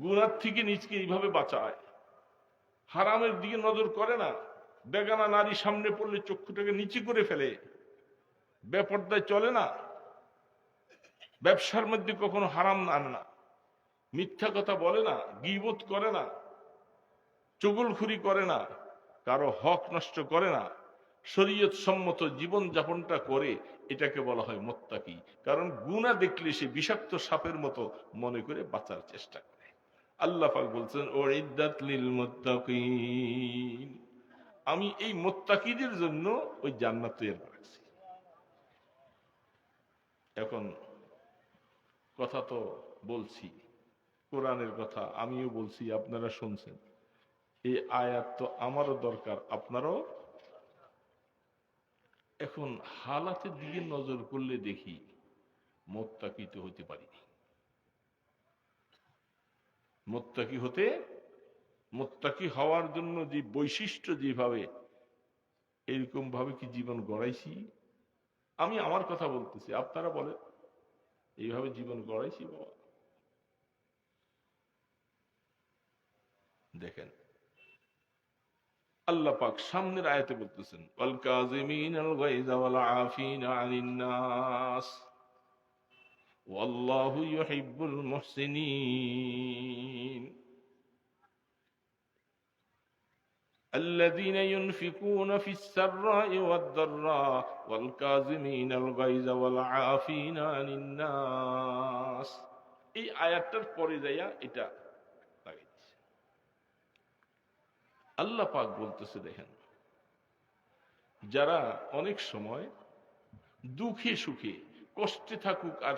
গুনার থেকে নিজকে এইভাবে বাঁচায়। হারামের দিকে নজর করে না। বেগানা নারী সামনে পড়লে চক্ষুটাকে নিচে করে ফেলে। বেপর্দায় চলে না। ব্যবসার মধ্যে কখনো হারাম আনে না। মিথ্যা কথা বলে না। গিবোধ করে না। চুগলখুরি করে না। কারও হক নষ্ট করে না। শরীয়ত সম্মত জীবন যাপনটা করে এটাকে বলা হয় মোত্তাকি। কারণ গুণা দেখলে সে বিষাক্ত সাপের মতো মনে করে বাঁচার চেষ্টা করে। আল্লাহ পাক বলছেন ও ইদ্দাত আমি এই মোত্তাকিদের জন্য ওই জান্নাত তৈরি করেছি এখন কথা তো বলছি, কোরআনের কথা আমিও বলছি, আপনারা শুনছেন। এই আয়াত তো আমারও দরকার, আপনারও? এখন হালাতের দিকে নজর করলে দেখি মোত্তাকিত হতে পারি মোত্তাকি হতে, মোত্তাকি হওয়ার জন্য যে বৈশিষ্ট্য যেভাবে, এরকম ভাবে কি জীবন গড়াইছি? আমি আমার কথা বলতেছি, আপনারা বলেন। এইভাবে জীবন গড়াইছি বাবা। দেখেন। আল্লাহ পাক সামনের আয়াতে বলতেছেন, ওয়াল কাযিমিন আল গায়যা ওয়াল আফিনা আনিন নাস। ওয়াল্লাহু ইউহিব্বুল মুহসিনিন الذين ينفقون في السراء والضراء والكاظمين الغيظ والعافين عن الناس এই আয়াতটার পরে যাইয়া এটা লাগাইছে আল্লাহ পাক বলতেছে দেখেন যারা অনেক সময় দুঃখে সুখে কষ্টে থাকুক আর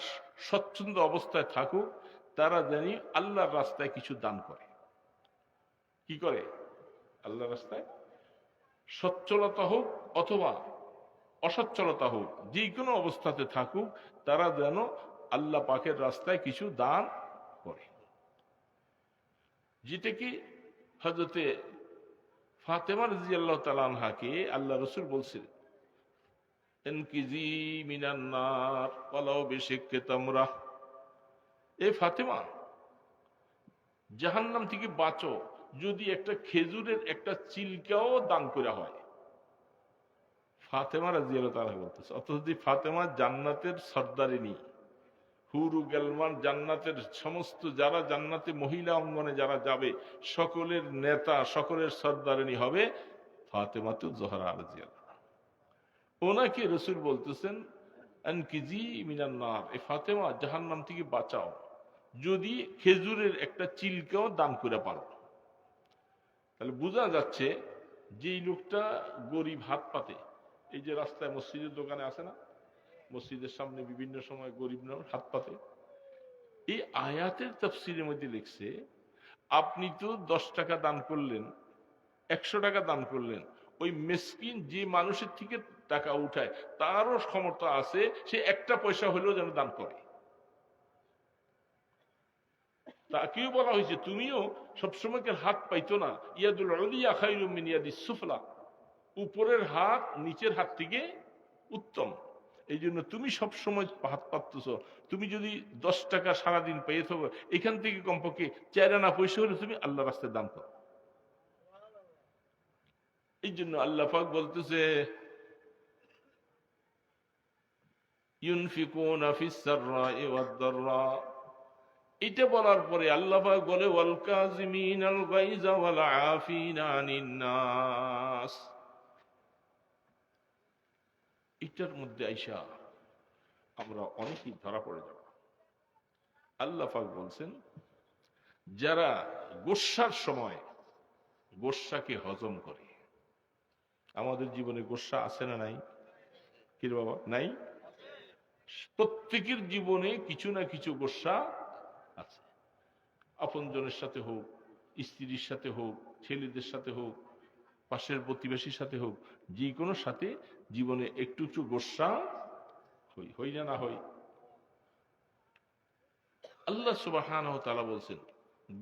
স্বচ্ছন্দ অবস্থায় থাকুক, তারা জানি আল্লাহর রাস্তায় কিছু দান করে। কি করে? আল্লাহ রাস্তায়? সচ্ছলতা হোক অথবা অসচ্ছলতা হোক, যে কোনো অবস্থাতে থাকুক, তারা যেন আল্লাহ পাকের রাস্তায় কিছু দান করে। যেটা কি হজরতে ফাতেমা রাজি আল্লাহ তালানহাকে আল্লাহ রসুল বলছিলেন এনকিজি মিনান্নার থেকে বাঁচো, যদি একটা খেজুরের একটা চিলকাও দান করা হয়। ফাতেমা রাজি আল্লাহ তালা বলতেছে, অথচ ফাতেমা জান্নাতের সর্দারিনী। হুরু গেলমান জান্নাতের সমস্ত যারা জান্নাতে মহিলা অঙ্গনে যারা যাবে, সকলের নেতা, সকলের সর্দারিনী হবে ফাতেমাতু জহরা রাজিয়াল ওনাকে রসুল বলতেছেন, আনকিজি মিনান্নার এ ফাতেমা, জাহান্নাম থেকে বাঁচাও। যদি খেজুরের একটা চিলকেও দান করে পারো। তাহলে বোঝা যাচ্ছে যেই লোকটা গরিব হাত পাতে। এই যে রাস্তায় মসজিদের দোকানে আছে না? মসজিদের সামনে বিভিন্ন সময় গরিব হাত পাতে। এই আয়াতের তফসিলের মধ্যে লিখছে, আপনি তো দশ টাকা দান করলেন, একশো টাকা দান করলেন ওই মেসকিন যে মানুষের থেকে টাকা উঠায়, তারও ক্ষমতা আছে, সে একটা পয়সা হলেও যেন দান করে। তাকেও বলা হয়েছে, তুমিও সবসময় হাত পাইতো না? ইয়াদুল অলিয়া খাইরুমিন ইয়াদি সুফলা। উপরের হাত নিচের হাত থেকে উত্তম। এই জন্য তুমি সবসময় হাত পাততেছ। তুমি যদি দশ টাকা সারাদিন পেয়ে থাকো, এখান থেকে কমপক্ষে চার আনা পয়সা হলে তুমি আল্লাহ রাস্তায় দান করো। এই জন্য আল্লাহ পাক বলতেছে এটা বলার পরে আল্লাহ বলে এটার মধ্যে আইসা আমরা অনেকেই ধরা পড়ে যাব। আল্লাহ পাক বলছেন, যারা গোস্বার সময় গোস্বাকে হজম করে আমাদের জীবনে গোস্বা আছে না নাই? কি বাবা? নাই? প্রত্যেকের জীবনে কিছু না কিছু গোস্বা আছে। আপনজনের সাথে হোক, স্ত্রীর সাথে হোক, ছেলেদের সাথে হোক, পাশের প্রতিবেশীর সাথে হোক, যে কোনো সাথে জীবনে একটু একটু গোসা হই হই না না হই। আল্লাহ সুবাহান তালা বলছেন,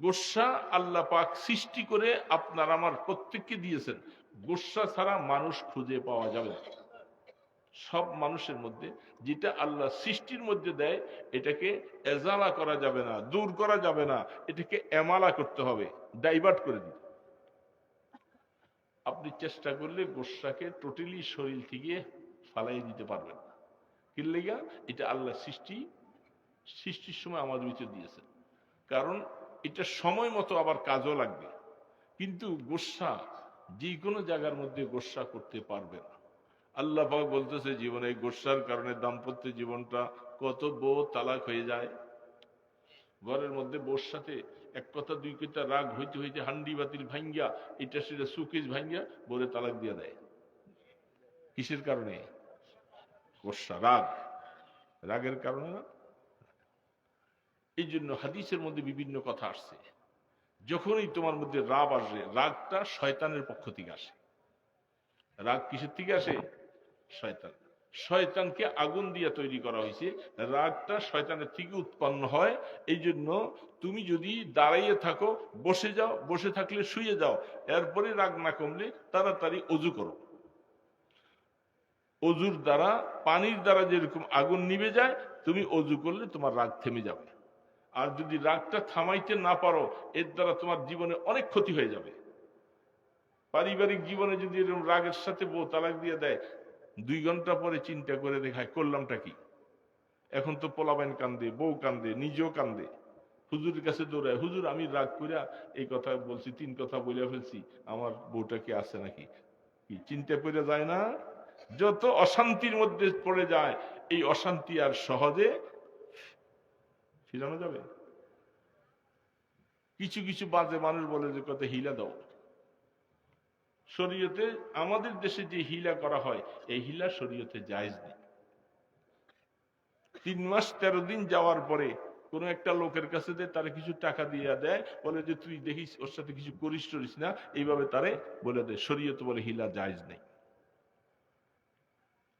গোসা আল্লাহ পাক সৃষ্টি করে আপনার আমার প্রত্যেককে দিয়েছেন। গোসা ছাড়া মানুষ খুঁজে পাওয়া যাবে না। সব মানুষের মধ্যে যেটা আল্লাহ সৃষ্টির মধ্যে দেয়, এটাকে এজালা করা যাবে না, দূর করা যাবে না, এটাকে এমালা করতে হবে, ডাইভার্ট করে দিতে আপনি চেষ্টা করলে গোসাকে টোটালি শরীর থেকে ফালাই দিতে পারবেন না। কি লেগা? এটা আল্লাহ সৃষ্টি, সৃষ্টির সময় আমাদের ভিতর দিয়েছেন। কারণ এটা সময় মতো আবার কাজও লাগবে। কিন্তু গোসা যে কোনো জায়গার মধ্যে গোসা করতে পারবে না। আল্লাহ পাক বলতেছে, জীবনে এই গোসার কারণে দাম্পত্য জীবনটা কত বউ তালাক হয়ে যায়। ঘরের মধ্যে বউর সাথে এক কথা, দুই কথা রাগ হইতে হইতে হান্ডি বাতিল ভাঙ্গিয়া, এটা সেটা সুকেশ ভাঙ্গিয়া বলে তালাক দিয়ে দেয়। কিসের কারণে? গোসা, রাগ। রাগের কারণে না? এই জন্য হাদিসের মধ্যে বিভিন্ন কথা আসছে। যখনই তোমার মধ্যে রাগ আসবে, রাগটা শয়তানের পক্ষ থেকে আসে। রাগ কিসের থেকে আসে? শয়তান। শয়তানকে আগুন দিয়ে তৈরি করা হয়েছে। রাগটা শয়তানের থেকে উৎপন্ন হয়। এই জন্য তুমি যদি দাঁড়াইয়ে থাকো, বসে যাও, বসে থাকলে শুয়ে যাও। এরপরে রাগ না কমলে তাড়াতাড়ি অজু করো। অজুর দ্বারা, পানির দ্বারা যেরকম আগুন নিভে যায়, তুমি অজু করলে তোমার রাগ থেমে যাবে। আর যদি রাগটা থামাইতে না পারো, এর দ্বারা তোমার জীবনে অনেক ক্ষতি হয়ে যাবে। পারিবারিক জীবনে যদি এরকম রাগের সাথে বউ তালাক দিয়ে দেয়, দুই ঘণ্টা পরে চিন্তা করে দেখায় করলামটা কি? এখন তো পোলাবাইন কান্দে, বউ কান্দে, নিজেও কান্দে। হুজুরের কাছে দৌড়ায়, হুজুর, আমি রাগ কইরা এই কথা বলছি, তিন কথা বলে ফেলছি, আমার বউটা কি আছে নাকি? কি, চিন্তা করে যায় না? যত অশান্তির মধ্যে পড়ে যায়, এই অশান্তি আর সহজে ফিরানো যাবে? কিছু কিছু বাজে মানুষ বলে যে কত হিলা দাও। শরীয়তে, আমাদের দেশে যে হিলা করা হয়, এই হিলা শরীয়তে জায়জ নেই। তিন মাস তেরো দিন যাওয়ার পরে কোনো একটা লোকের কাছে যে তারা কিছু টাকা দিয়ে দেয়, বলে যে, তুই দেখিস, ওর সাথে কিছু করিস টরিস না। এইভাবে তারে বলে দেয়। শরীয়ত বলে হিলা জায়জ নেই।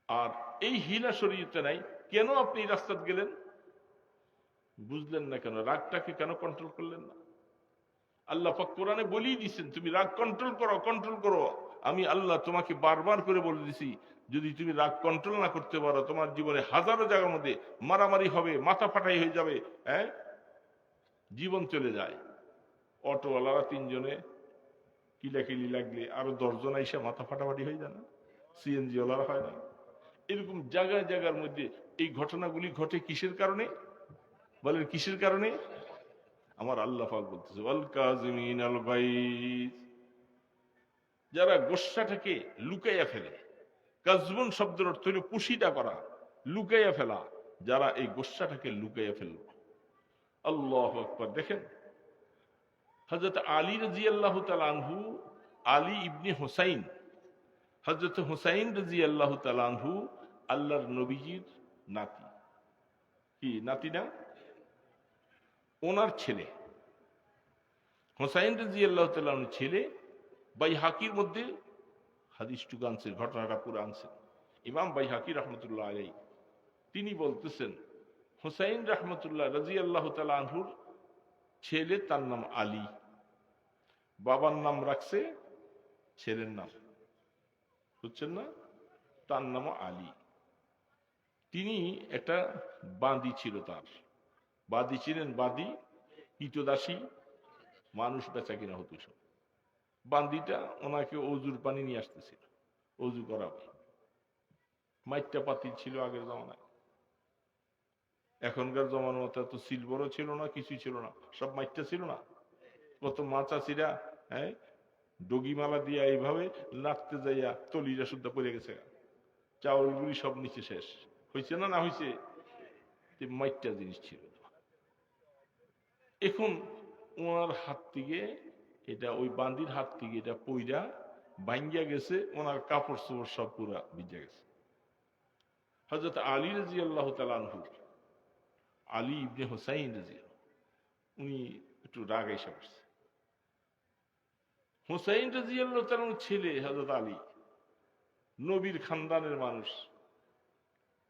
আর এই হিলা শরীয়তে নাই। কেন আপনি এই রাস্তাত গেলেন? বুঝলেন না কেন? রাগটাকে কেন কন্ট্রোল করলেন না? আল্লাহ পাক কোরআনে বলেই দিচ্ছেন তুমি রাগ কন্ট্রোল করো কন্ট্রোল করো। আমি আল্লাহ তোমাকে বারবার করে বলে দিছি, যদি তুমি রাগ কন্ট্রোল না করতে পারো, তোমার জীবনে হাজারো জায়গার মধ্যে মারামারি হবে, মাথা ফাটাই হয়ে যাবে হ্যাঁ? জীবন চলে যায়। অটোওয়ালারা তিনজনে কিলাকিলি লাগলে আরও দশজন এসে মাথা ফাটাফাটি হয়ে যায় না? সিএনজি ওয়ালারা হয় না? এরকম জায়গায় জায়গার মধ্যে এই ঘটনাগুলি ঘটে কিসের কারণে? বলেন, কিসের কারণে? আমার আল্লাহ পাক বলতেছে, ওয়াল কাজিমিন আল গাইজ। যারা গোসাটাকে লুকাইয়া ফেলে, কাজবুন শব্দের অর্থ হলো পুষিটা করা, লুকাইয়া ফেলা, যারা এই গোসাটাকে লুকাইয়া ফেলল। আল্লাহ আকবর, দেখেন। হজরত আলী রাজি আল্লাহ আনহু, আলী ইবনে হোসাইন হজরত হুসাইন রাজি আল্লাহ আনহু, আল্লাহর নবীজির নাতি। কি, নাতি না? ওনার ছেলে। হোসাইন রাজি আল্লাহ তালন ছেলে বাই হাকির মধ্যে হাদিসটুকু আনছে, ঘটনাটা পুরো আনছে। ইমাম বাই হাকি রহমতুল্লাহ আলাই তিনি বলতেছেন, হোসাইন রহমতুল্লাহ রাজি আল্লাহ তালহুর ছেলে তার নাম আলী। বাবার নাম রাখছে ছেলের নাম। বুঝছেন না? তার নাম আলী। তিনি একটা বাঁদি ছিল তার। বাদি ছিলেন বাদি কীটদাসী মানুষ বেচা কিনা হতো সব। বান্দিটা ওনাকে অজুর পানি নিয়ে আসতেছিল, অজু করাবে। মাইটটা পাতি ছিল আগের জমানায়। এখনকার জমানো মতো এত সিলভারও ছিল না, কিছুই ছিল না। সব মাইটটা ছিল না। কত মাচাচিরা হ্যাঁ ডগিমালা দিয়া এইভাবে নাড়তে যাইয়া তলিরা শুদ্ধ পড়ে গেছে। চাউলগুলি সব নিচে শেষ। হয়েছে না না হয়েছে মাইটটা জিনিস ছিল। এখন ওনার হাত থেকে এটা, ওই বান্দির হাত থেকে এটা পইরা ভাঙ্গিয়া গেছে, ওনার কাপড় চোপড় সব পুরা ভিজে গেছে। হজরত আলী রাজি আল্লাহ তালানহু আলী ইবনে হোসাইন রাজি উনি একটু রাগ এসে পড়ছে। হোসাইন রাজি আল্লাহ তালান ছেলে হজরত আলী, নবীর খানদানের মানুষ।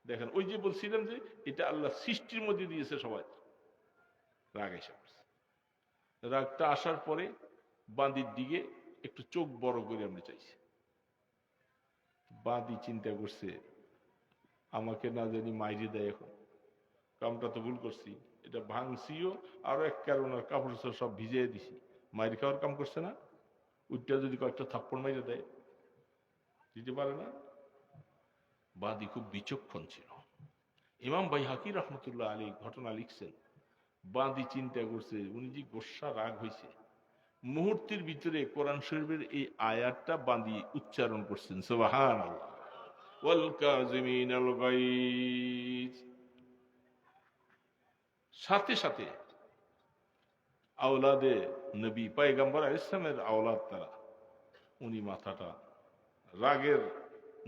দেখেন, ওই যে বলছিলাম যে, এটা আল্লাহ সৃষ্টির মধ্যে দিয়েছে সবাই। রাগ এসে রাগটা আসার পরে বাঁদির দিকে একটু চোখ বড় করে আমরা চাইছি। বাঁদি চিন্তা করছে, আমাকে না জানি মাইরে দেয় এখন। কামটা তো ভুল করছি, এটা ভাঙছিও, আরও এক কারণ কাপড় সব ভিজিয়ে দিছি। মাইরি খাওয়ার কাম করছে না উঠটা যদি কয়েকটা থাপ্পড় মাইরে দেয়, দিতে পারে না। বাদী খুব বিচক্ষণ ছিল। ইমাম ভাই হাকি রহমতুল্লাহ আলী ঘটনা লিখছেন বাদী চিন্তা করছে, উনি যে গোসা রাগ হয়েছে। মুহূর্তের ভিতরে কোরআন শরীফের এই আয়াতটা বাঁধি উচ্চারণ করছেন সুবাহান সাথে সাথে আওলাদে নবী পাইগাম্বর ইসলামের আওলাদ তারা, উনি মাথাটা রাগের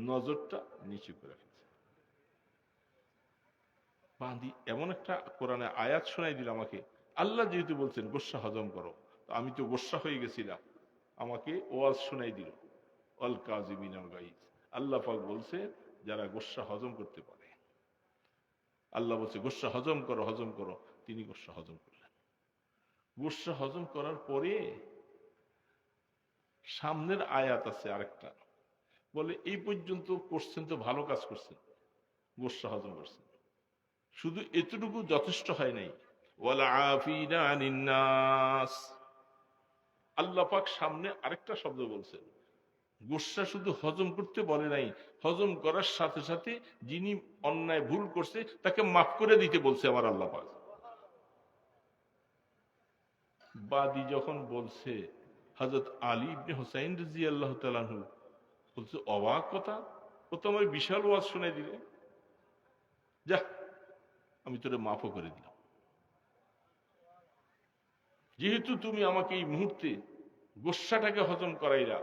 নজরটা নিচে করে বাঁধি এমন একটা কোরআনে আয়াত শোনাই দিল আমাকে। আল্লাহ যেহেতু বলছেন, গোসা হজম করো। তো আমি তো গোসা হয়ে গেছিলাম। আমাকে ওয়াজ শোনাই দিল। All কাজিমিন guys. আল্লাহ পাক বলছে, যারা গোসা হজম করতে পারে। আল্লাহ বলছে, গোসা হজম করো হজম করো। তিনি গোসা হজম করলেন। গোসা হজম করার পরে সামনের আয়াত আছে আরেকটা। বলে, এই পর্যন্ত করছেন তো, ভালো কাজ করছেন। গোসা হজম করছেন। শুধু এতটুকু যথেষ্ট হয় নাই। আল্লাহ পাক সামনে আরেকটা শব্দ বলছেন। গোসা শুধু হজম করতে বলে নাই, হজম করার সাথে সাথে যিনি অন্যায় ভুল করছে, তাকে মাফ করে দিতে বলছে আমার আল্লাহ পাক। বাদি যখন বলছে হজরত আলী ইবনে হোসাইন রাজি আল্লাহ তালাহু বলছে, অবাক কথা ও তো আমার বিশাল ওয়াজ শুনে দিলে যা আমি তোরে মাফও করে দিলাম। যেহেতু তুমি আমাকে এই মুহূর্তে গোসাটাকে হজম করাইলা,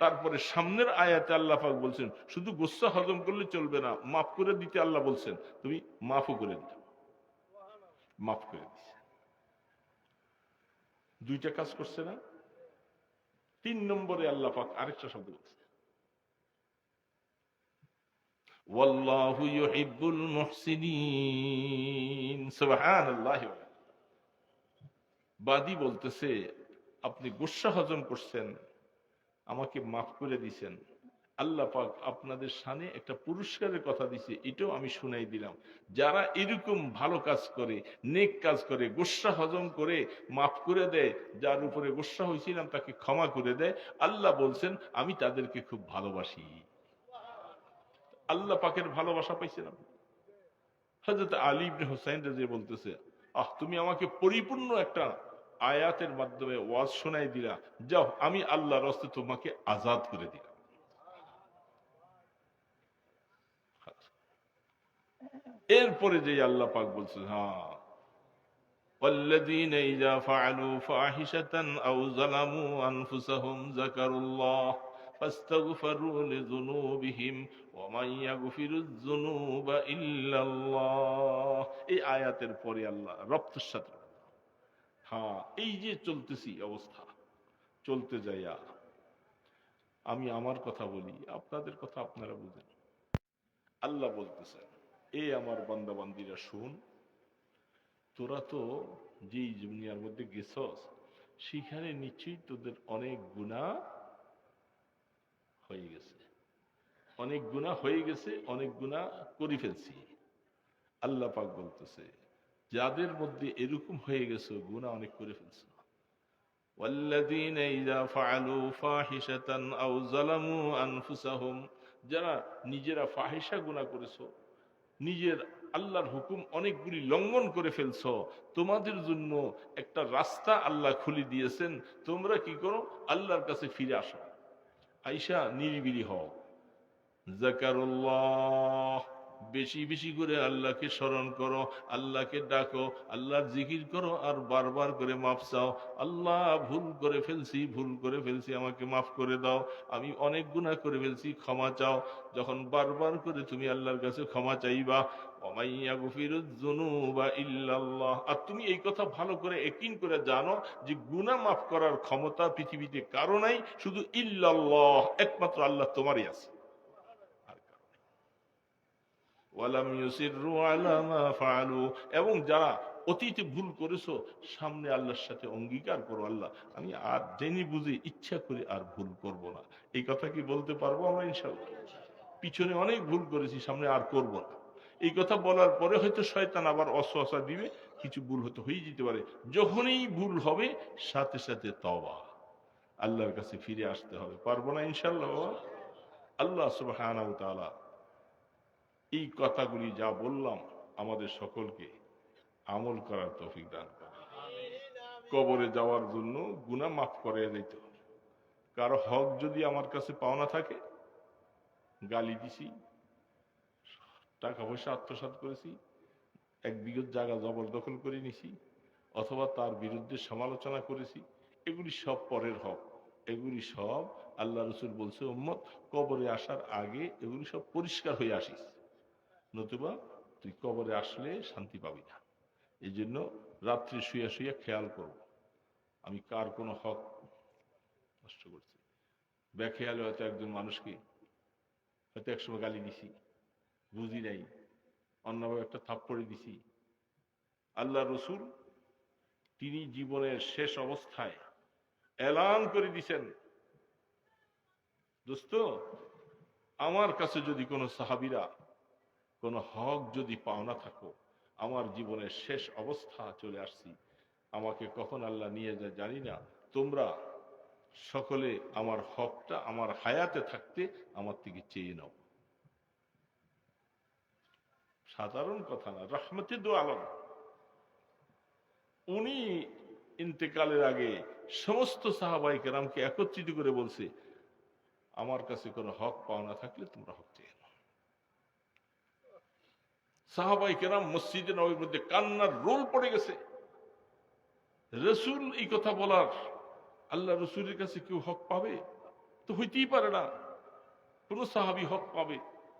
তারপরে সামনের আয়াতে আল্লাহ পাক বলছেন, শুধু গোসা হজম করলে চলবে না, মাফ করে দিতে আল্লাহ বলছেন, তুমি মাফও করে দিলাম মাফ করে দিছে দুইটা কাজ করছে না? তিন নম্বরে আল্লাহ পাক আরেকটা শব্দ বলছে। বাদি বাদী বলতেছে, আপনি গুসা হজম করছেন, আমাকে মাফ করে দিছেন। আল্লাহ পাক আপনাদের সামনে একটা পুরস্কারের কথা দিছে, এটাও আমি শুনাই দিলাম। যারা এরকম ভালো কাজ করে, নেক কাজ করে, গোসা হজম করে মাফ করে দেয়, যার উপরে গোসা হয়েছিলাম তাকে ক্ষমা করে দেয়, আল্লাহ বলছেন, আমি তাদেরকে খুব ভালোবাসি। আল্লাহ পাকের ভালোবাসা পাইছেন আপনি হজরত আলী ইবনে হোসাইন রাজি বলতেছে আহ তুমি আমাকে পরিপূর্ণ একটা আয়াতের মাধ্যমে ওয়াজ শোনাই দিলা যাও আমি আল্লাহর হস্তে তোমাকে আজাদ করে দিলাম এরপরে যে আল্লাহ পাক বলছেন হ্যাঁ والذين إذا فعلوا فاحشة أو ظلموا أنفسهم ذكروا الله فاستغفروا لذنوبهم ومن يغفر الذنوب إلا الله এই আয়াতের পরে আল্লাহ রপ্তের সাথে হ্যাঁ এই যে চলতেছি অবস্থা চলতে যাইয়া আমি আমার কথা বলি আপনাদের কথা আপনারা বুঝেন আল্লাহ বলতেছেন এই আমার বান্দাবান্দিরা শুন তোরা তো যেই দুনিয়ার মধ্যে গেছস সেখানে নিশ্চয়ই তোদের অনেক গুণা হয়ে গেছে অনেক গুণা হয়ে গেছে অনেক গুণা করে ফেলছি আল্লাহ পাক বলতেছে যাদের মধ্যে এরকম হয়ে গেছে গুণা অনেক করে ফেলছে والذين إذا فعلوا فاحشة أو ظلموا أنفسهم যারা নিজেরা ফাহিসা গুণা করেছো নিজের আল্লাহর হুকুম অনেকগুলি লঙ্ঘন করে ফেলছ তোমাদের জন্য একটা রাস্তা আল্লাহ খুলে দিয়েছেন তোমরা কি করো আল্লাহর কাছে ফিরে আসো আইসা নিরিবিলি হও। জাকারুল্লাহ। বেশি বেশি করে আল্লাহকে স্মরণ করো, আল্লাহকে ডাকো, আল্লাহর জিকির করো আর বারবার করে মাফ চাও। আল্লাহ ভুল করে ফেলছি, ভুল করে ফেলছি, আমাকে মাফ করে দাও। আমি অনেক গুণা করে ফেলছি, ক্ষমা চাও। যখন বারবার করে তুমি আল্লাহর কাছে ক্ষমা চাইবা আর তুমি এই কথা ভালো করে একিন করে জানো যে গুনাহ মাফ করার ক্ষমতা পৃথিবীতে কারও নাই, শুধু ইল্লাল্লাহ, একমাত্র আল্লাহ তোমারই আছে আর কারও নাই। এবং যারা অতীতে ভুল করেছ, সামনে আল্লাহর সাথে অঙ্গীকার করো আল্লাহ। আমি আর জেনে বুঝে ইচ্ছা করে আর ভুল করব না। এই কথা কি বলতে পারব আমরা ইনশাআল্লাহ? পিছনে অনেক ভুল করেছি, সামনে আর করব না। এই কথা বলার পরে হয়তো শয়তান আবার অসহসা দিবে, কিছু ভুল হয়তো হয়ে যেতে পারে। যখনই ভুল হবে, সাথে সাথে তবা আল্লাহর কাছে ফিরে আসতে হবে। পারব না ইনশাল্লাহ? আল্লাহ তাআলা এই কথাগুলি যা বললাম আমাদের সকলকে আমল করার তৌফিক দান করে কবরে যাওয়ার জন্য গুনাহ মাফ করে দিতে হবে কারও হক যদি আমার কাছে পাওনা থাকে গালি দিছি টাকা পয়সা আত্মসাৎ করেছি এক বিগত জায়গা জবরদখল করে নিছি অথবা তার বিরুদ্ধে সমালোচনা করেছি এগুলি সব পরের হক। এগুলি সব আল্লাহ রসুল বলছে উম্মত কবরে আসার আগে এগুলি সব পরিষ্কার হয়ে আসিস। নতুবা তুই কবরে আসলে শান্তি পাবি না। এই জন্য রাত্রি শুয়ে শুয়ে খেয়াল করব। আমি কার কোনো হক নষ্ট করছি। বেখেয়ালে হয়তো একজন মানুষকে হয়তো একসময় গালি দিছি, বুঝি নাই, অন্যভাবে একটা থাপ্পড়ে দিছি। আল্লাহ রসুল তিনি জীবনের শেষ অবস্থায় এলান করে দিছেন। দোস্ত, আমার কাছে যদি কোনো সাহাবিরা কোনো হক যদি পাওনা থাকো, আমার জীবনের শেষ অবস্থা চলে আসছি। আমাকে কখন আল্লাহ নিয়ে যায় জানি না। তোমরা সকলে আমার হকটা, আমার হায়াতে থাকতে আমার থেকে চেয়ে নাও। সাধারণ কথা না, রহমতে দো আলম। উনি ইন্তেকালের আগে সমস্ত সাহাবাই কেরামকে একত্রিত করে বলছে, আমার কাছে কোনো হক পাওনা থাকলে তোমরা হক চেয়ে সাহাবাই কেরাম মসজিদে নবীর মধ্যে কান্নার রোল পড়ে গেছে। রসুল এই কথা বলার, আল্লাহ রসুলের কাছে কেউ হক পাবে? তো হইতেই পারে না। কোন সাহাবি হক পাবে?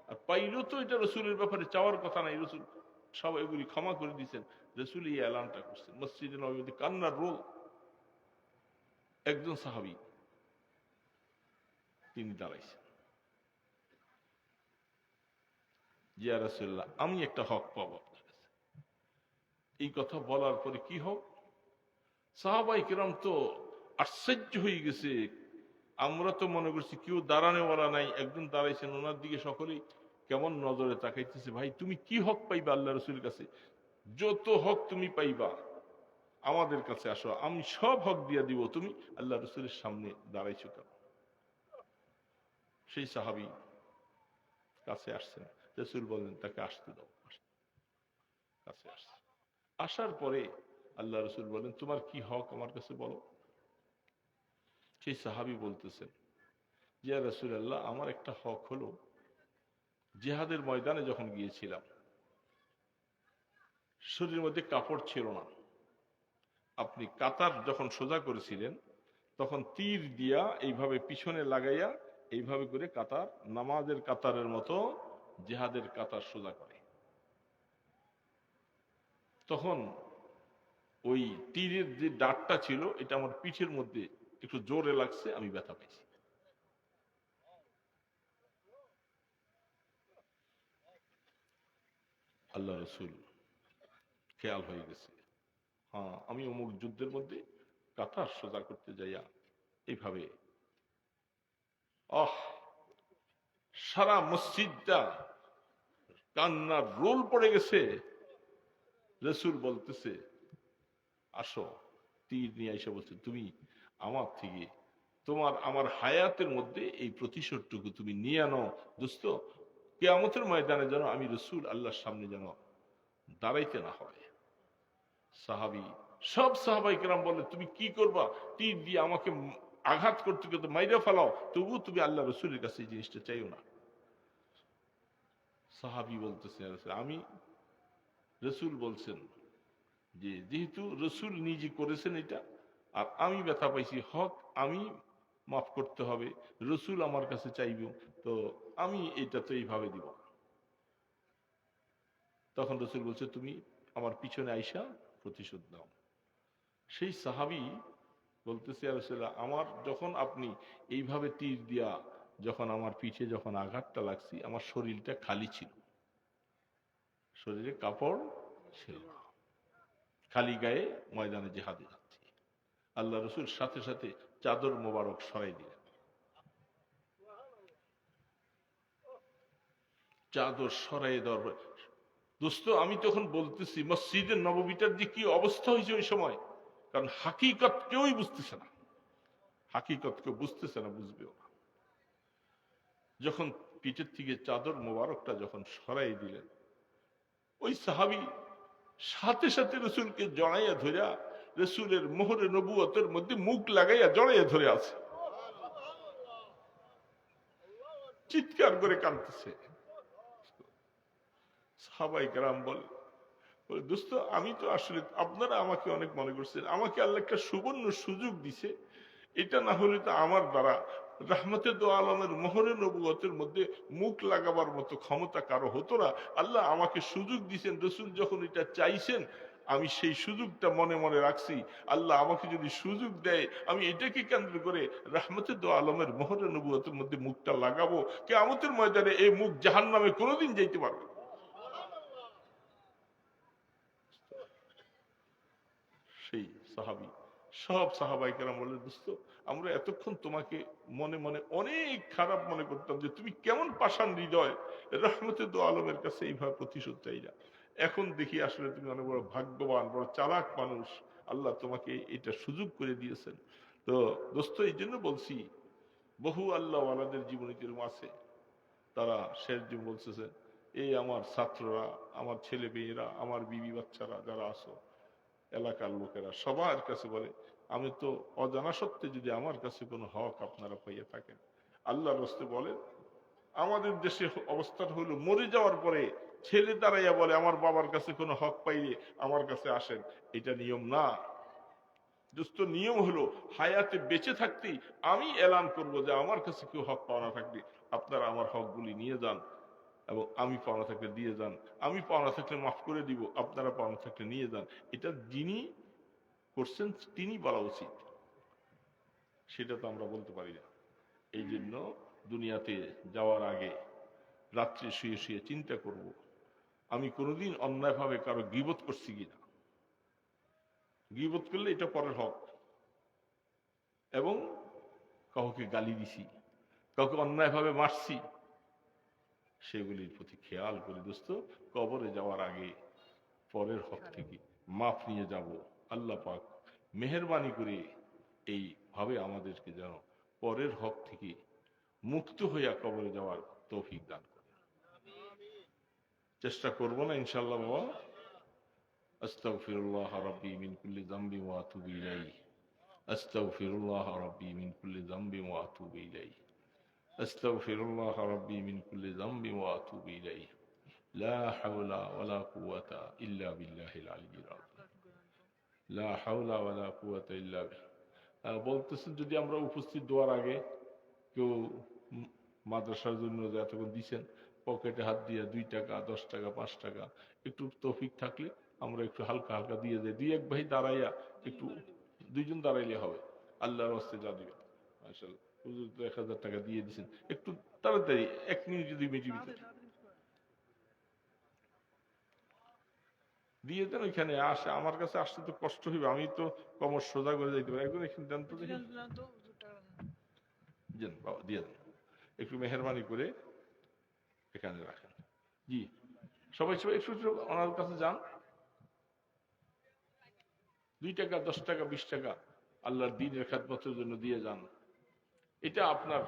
আর পাইলেও তো এটা রসুলের ব্যাপারে চাওয়ার কথা নাই। রসুল সব এগুলি ক্ষমা করে দিয়েছেন। রসুল এই এলানটা করছেন। মসজিদে নবীতে কান্নার রোল। একজন সাহাবি, তিনি দাঁড়াইছেন। জিয়া রাসুল্লাহ আমি একটা হক পাবো আপনার কাছে। এই কথা বলার পরে কি হোক? সাহাবাই কিরম তো আশ্চর্য হয়ে গেছে। আমরা তো মনে করছি কেউ দাঁড়ানেওয়ালা নাই, একজন দাঁড়াইছেন, ওনার দিকে সকলেই কেমন নজরে তাকাইতেছে, ভাই, তুমি কি হক পাইবা আল্লাহ রসুলের কাছে? যত হক তুমি পাইবা, আমাদের কাছে আসো, আমি সব হক দিয়া দিব, তুমি আল্লাহ রসুলের সামনে দাঁড়াইছো কেন? সেই সাহাবি কাছে আসছেন। রসুল বললেন, তাকে আসতে দাও কাছে আসছে। আসার পরে আল্লাহ রসুল বলেন তোমার কি হক আমার কাছে বলো? সেই সাহাবি বলতেছেন জিয়া রসুল আল্লাহ আমার একটা হক হলো, জেহাদের ময়দানে যখন গিয়েছিলাম, শরীরের মধ্যে কাপড় ছিল না। আপনি কাতার যখন সোজা করেছিলেন, তখন তীর দিয়া এইভাবে পিছনে লাগাইয়া এইভাবে করে কাতার, নামাজের কাতারের মতো জেহাদের কাতার সোজা করে। তখন ওই তীরের যে ডাটটা ছিল, এটা আমার পিঠের মধ্যে একটু জোরে লাগছে, আমি ব্যথা পাইছি। আল্লাহ রসুল, খেয়াল হয়ে গেছে। হ্যাঁ আমি অমুক যুদ্ধের মধ্যে কাতার সোজা করতে যাইয়া এইভাবে, আহ, সারা মসজিদটা কান্নার রোল পড়ে গেছে। রসুল বলতেছে, আসো, তীর নিয়ে এসে বলছে, তুমি আমার থেকে, তোমার, আমার হায়াতের মধ্যে এই প্রতিশোধটুকু তুমি নিয়ে আনো। দোস্ত, কেয়ামতের ময়দানে যেন আমি রসুল আল্লাহর সামনে যেন দাঁড়াইতে না হয়। সাহাবি, সব সাহাবাই কেরাম বলে তুমি কি করবা? তীর দিয়ে আমাকে আঘাত করতে করতে মাইরা ফেলাও। তবু তুমি আল্লাহ রসুলের কাছে এই জিনিসটা চাইও না। সাহাবি বলতেছে আমি রসুল বলছেন যে, যেহেতু রসুল নিজে করেছেন এটা, আর আমি ব্যথা পাইছি, হক আমি মাফ করতে হবে, রসুল আমার কাছে চাইব, তো আমি এটা তো এইভাবে দিব। তখন রসুল বলছে, তুমি আমার পিছনে আইসা প্রতিশোধ দাও সেই সাহাবি বলতেছে আমার যখন আপনি এইভাবে তীর দিয়া যখন আমার পিঠে যখন আঘাতটা লাগছি, আমার শরীরটা খালি ছিল। শরীরে কাপড় ছিল খালি গায়ে ময়দানে জেহাদে যাচ্ছি। আল্লাহ রসুল সাথে সাথে চাদর মোবারক সরাই দিলেন। চাদর সরাই দেওয়ার দোস্ত, আমি তখন বলতেছি, মসজিদের নবমীটার যে কি অবস্থা হয়েছে ওই সময়? কারণ হাকিকত কেউই বুঝতেছে না। হাকিকত কেউ বুঝতেছে না, বুঝবেও না। যখন পিঠের থেকে চাদর মোবারকটা যখন সরাই দিলেন ওই সাহাবি সাথে সাথে রসুলকে জড়াইয়া ধরিয়া রসুলের মোহরে নবুয়তের মধ্যে মুখ লাগাইয়া জড়াইয়া ধরে আছে। চিৎকার করে কাঁদতেছে। সাহাবাই কেরাম বলে বলে, দোস্ত আমি তো আসলে আপনারা আমাকে অনেক মনে করছেন। আমাকে আল্লাহ একটা সুবর্ণ সুযোগ দিছে। এটা না হলে তো আমার দ্বারা রাহমতে দো আলমের মোহরে নবুয়তের মধ্যে মুখ লাগাবার মতো ক্ষমতা কারও হতো না। আল্লাহ আমাকে সুযোগ দিছেন, রসুল যখন এটা চাইছেন, আমি সেই সুযোগটা মনে মনে রাখছি। আল্লাহ আমাকে যদি সুযোগ দেয়, আমি এটাকে কেন্দ্র করে রাহমতে দো আলমের মোহরে নবুয়তের মধ্যে মুখটা লাগাবো। কে আমাদের ময়দানে এই মুখ জাহান নামে কোনোদিন যাইতে পারবে সেই সাহাবি সব সাহাবাই কেরাম বলে, দোস্ত, আমরা এতক্ষণ তোমাকে মনে মনে অনেক খারাপ মনে করতাম যে তুমি কেমন পাষাণ হৃদয়। রহমতে দো আলমের কাছে এইভাবে প্রতিশোধ চাই না। এখন দেখি আসলে তুমি অনেক বড় ভাগ্যবান, বড় চালাক মানুষ। আল্লাহ তোমাকে এটা সুযোগ করে দিয়েছেন। তো দোস্ত, এই জন্য বলছি, বহু আল্লাহ আলাদের জীবনে কিরম আছে? তারা শেষ জীবন বলতেছে, এই আমার ছাত্ররা, আমার ছেলে মেয়েরা আমার বিবি বাচ্চারা যারা আসো এলাকার লোকেরা সবার কাছে বলে, আমি তো অজানা সত্ত্বে যদি আমার কাছে কোনো হক আপনারা পাইয়া থাকেন। আল্লাহ রস্তে বলেন, আমাদের দেশে অবস্থাটা হলো মরে যাওয়ার পরে ছেলে দাঁড়াইয়া বলে, আমার বাবার কাছে কোনো হক পাইলে আমার কাছে আসেন। এটা নিয়ম না। দোস্ত নিয়ম হলো হায়াতে বেঁচে থাকতেই আমি এলান করব যে আমার কাছে কেউ হক পাওয়া পাওনা থাকলে আপনারা আমার হকগুলি নিয়ে যান। এবং আমি পাওনা থাকলে দিয়ে যান, আমি পাওনা থাকলে মাফ করে দিব, আপনারা পাওনা থাকলে নিয়ে যান। এটা যিনি করছেন তিনি বলা উচিত। সেটা তো আমরা বলতে পারি না। এই জন্য দুনিয়াতে যাওয়ার আগে রাত্রে শুয়ে শুয়ে চিন্তা করব, আমি কোনোদিন অন্যায়ভাবে কারও গিবত করছি কিনা? গিবত করলে এটা পরের হক। এবং কাউকে গালি দিছি, কাউকে অন্যায়ভাবে মারছি সেগুলির প্রতি খেয়াল করি দোস্ত কবরে যাওয়ার আগে পরের হক থেকে মাফ নিয়ে যাব। আল্লাহ পাক মেহরবানি করে এই ভাবে আমাদেরকে যেন পরের হক থেকে মুক্ত হইয়া কবরে যাওয়ার তৌফিক দান করে। চেষ্টা করব না ইনশাল্লাহ বাবা। আস্তাগফিরুল্লাহ রাব্বি মিন কুল্লি যামবি ওয়া আতুবু ইলাইহি। আস্তাগফিরুল্লাহ রাব্বি মিন কুল্লি যামবি ওয়া আতুবু ইলাইহি। أستغفر الله ربي من كل ذنب وأتوب إليه لا حول ولا قوة إلا بالله العلي العظيم لا حول ولا قوة إلا بالله বলতেছেন যদি আমরা উপস্থিত দেওয়ার আগে কেউ মাদ্রাসার জন্য এতক্ষণ দিছেন, পকেটে হাত দিয়ে দুই টাকা, দশ টাকা, পাঁচ টাকা, একটু তৌফিক থাকলে আমরা একটু হালকা হালকা দিয়ে যাই। দুই এক ভাই দাঁড়াইয়া একটু, দুইজন দাঁড়াইলে হবে। আল্লাহর হস্তে যা দিবে মাসাল্লাহ হুজুর তো এক হাজার টাকা দিয়ে দিছেন। একটু তাড়াতাড়ি এক মিনিট দুই মিনিটের ভিতরে দিয়ে দেন ওইখানে আসে। আমার কাছে আসতে তো কষ্ট হইবে আমি তো কমর সোজা করে যাইতে পারি। একজন এখানে দেন তো দেন বাবা দিয়ে দেন। একটু মেহরবানি করে এখানে রাখেন। জি। সবাই সবাই একটু একটু ওনার কাছে যান। দুই টাকা দশ টাকা বিশ টাকা আল্লাহর দিনের খাতমতের জন্য দিয়ে যান। এটা আপনার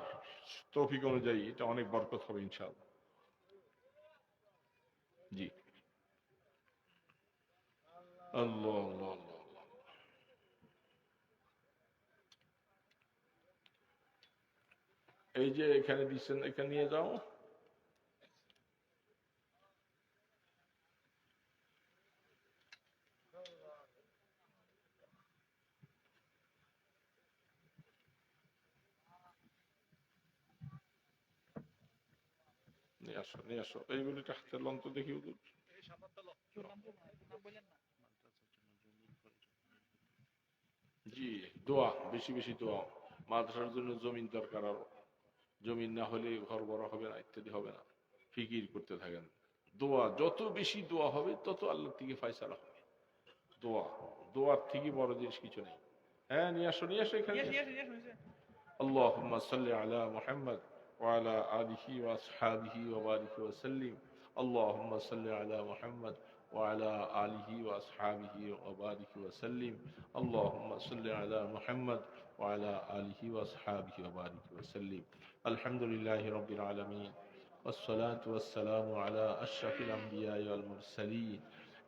তৌফিক অনুযায়ী এটা অনেক বরকত হবে, ইনশাআল্লাহ। জি। এই যে এখানে দিচ্ছেন, এখানে নিয়ে যাও নিয়ে আসো নিয়ে আসো এইগুলিটা হাতে লন তো দেখি হুজুর জি দোয়া বেশি বেশি দোয়া। মাদ্রাসার জন্য জমিন দরকার আরও। জমিন না হলে ঘর বড় হবে না ইত্যাদি হবে না। ফিকির করতে থাকেন। দোয়া যত বেশি দোয়া হবে তত আল্লাহ থেকে ফয়সালা হবে। দোয়া দোয়ার থেকে বড় জিনিস কিছু নেই। হ্যাঁ নিয়ে আসো নিয়ে আসো এখানে। Yes, yes, yes, yes. وعلى آله وأصحابه وبارك وسلم. اللهم صل على محمد وعلى آله وأصحابه وبارك وسلم. اللهم صل على محمد وعلى آله وأصحابه وبارك وسلم. الحمد لله رب العالمين. والصلاة والسلام على أشرف الأنبياء والمرسلين.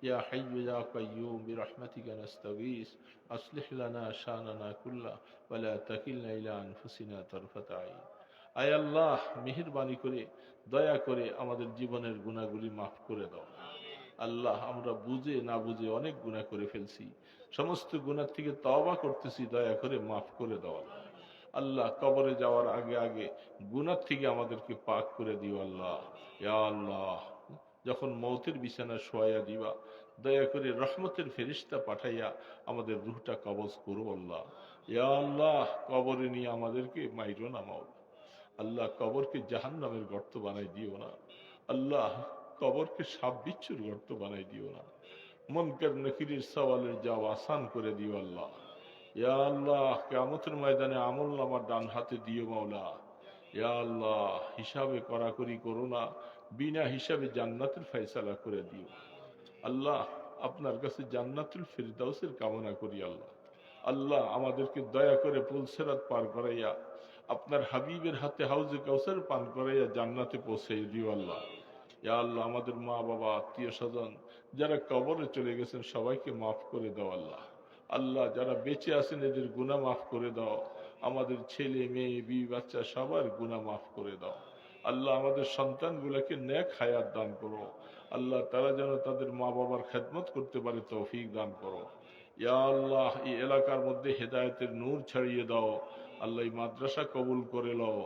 يا حي يا قيوم برحمتك نستغيث. أصلح لنا شأننا كله ولا تكلنا إلى أنفسنا طرفة عين. আয় আল্লাহ, মেহেরবানি করে, দয়া করে আমাদের জীবনের গুণাগুলি মাফ করে দাও। আল্লাহ, আমরা বুঝে না বুঝে অনেক গুণা করে ফেলছি। সমস্ত গুণার থেকে তওবা করতেছি, দয়া করে মাফ করে দাও আল্লাহ। কবরে যাওয়ার আগে আগে গুণার থেকে আমাদেরকে পাক করে দিও আল্লাহ। আল্লাহ, যখন মৌতের বিছানা শোয়া দিবা, দয়া করে রহমতের ফেরিস্তা পাঠাইয়া আমাদের রুহটা কবজ করো আল্লাহ। ইয়া আল্লাহ, কবরে নিয়ে আমাদেরকে মাইরো না মাও আল্লাহ কবরকে জাহান নামের গর্ত বানাই দিও না। আল্লাহ কবরকে সাপ বিচ্ছুর গর্ত বানাই দিও না। মনকার নকিরের সওয়ালের যাও আসান করে দিও আল্লাহ। ইয়া আল্লাহ কেমতের ময়দানে আমল নামার ডান হাতে দিও মাওলা। ইয়া আল্লাহ, হিসাবে করাকরি করো না, বিনা হিসাবে জান্নাতের ফয়সালা করে দিও। আল্লাহ, আপনার কাছে জান্নাতুল ফিরদাউসের কামনা করি আল্লাহ। আল্লাহ আমাদেরকে দয়া করে পুলসেরাত পার করাইয়া আপনার হাবিবের হাতে হাউজে কাউসার পান করাইয়া জান্নাতে পৌঁছে দিও আল্লাহ। ইয়া আল্লাহ আমাদের মা বাবা, আত্মীয় স্বজন, যারা কবরে চলে গেছেন সবাইকে মাফ করে দাও আল্লাহ। আল্লাহ যারা বেঁচে আছেন এদের গুনাহ মাফ করে দাও। আমাদের ছেলে, মেয়ে বি বাচ্চা সবার গুনাহ মাফ করে দাও। আল্লাহ আমাদের সন্তানগুলোকে ন্যাক হায়াত দান করো। আল্লাহ তারা যেন তাদের মা বাবার খেদমত করতে পারে, তৌফিক দান করো। ইয়া আল্লাহ, এই এলাকার মধ্যে হেদায়েতের নূর ছড়িয়ে দাও। আল্লাহ এই মাদ্রাসা কবুল করে লও।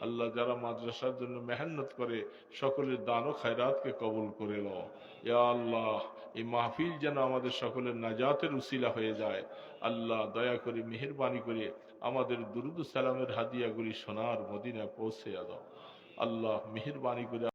আল্লাহ যারা মাদ্রাসার জন্য মেহনত করে, সকলের দান ও খায়রাতকে কবুল করে লও। ইয়া আল্লাহ, এই মাহফিল যেন আমাদের সকলের নাজাতের উসিলা হয়ে যায়। আল্লাহ দয়া করে, মেহরবানি করে আমাদের দুরুদ সালামের হাদিয়াগুলি সোনার মদিনায় পৌঁছে দাও। আল্লাহ মেহরবানি করে